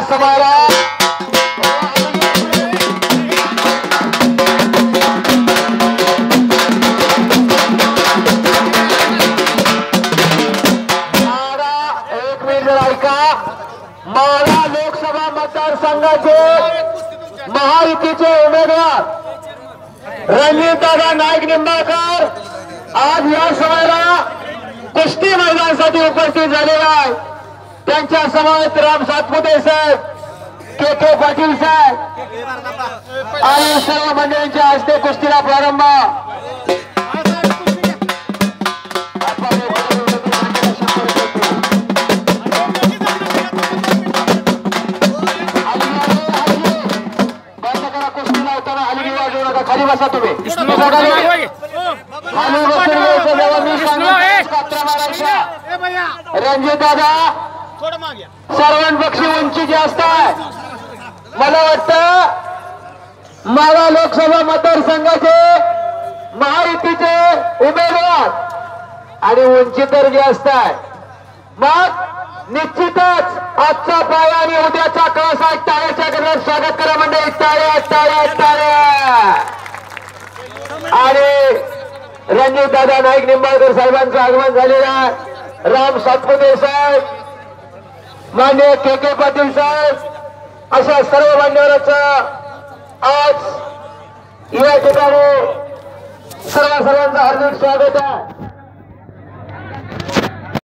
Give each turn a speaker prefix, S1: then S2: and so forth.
S1: समारा या लोकसभा मतदारसंघाचे महायुतीचे उमेदवार. रणजितदादा नाईक निंबाळकर. आज या सभेला कुस्ती मैदानासाठी उपस्थित झालेला आहे. त्यांच्या समवेत राम सातपुते साहेब के के पाटील साहेब आणि सर्व मंडळींच्या हस्ते कुस्तीला प्रारंभ खाली बसा तुम्ही बसून रणजित दादा सर्वांपक्षी उंची जास्त आहे मला वाटतं माळा लोकसभा मतदारसंघाचे महायुतीचे उमेदवार आणि उंची तर जास्त आहे मग निश्चितच आजचा पाया आणि उद्याचा कळस आहे टाळ्याच्या घरात स्वागत करा म्हणजे टाळ्या टाळ्या टाळ्या. आणि रणजित दादा नाईक निंबाळकर साहेबांचं आगमन झालेलं आहे. राम सातपुते साहेब मान्य के के पाटील साहेब अशा सर्व मान्यवरांचं आज या ठिकाणी सर्व सर्वांचं हार्दिक स्वागत आहे.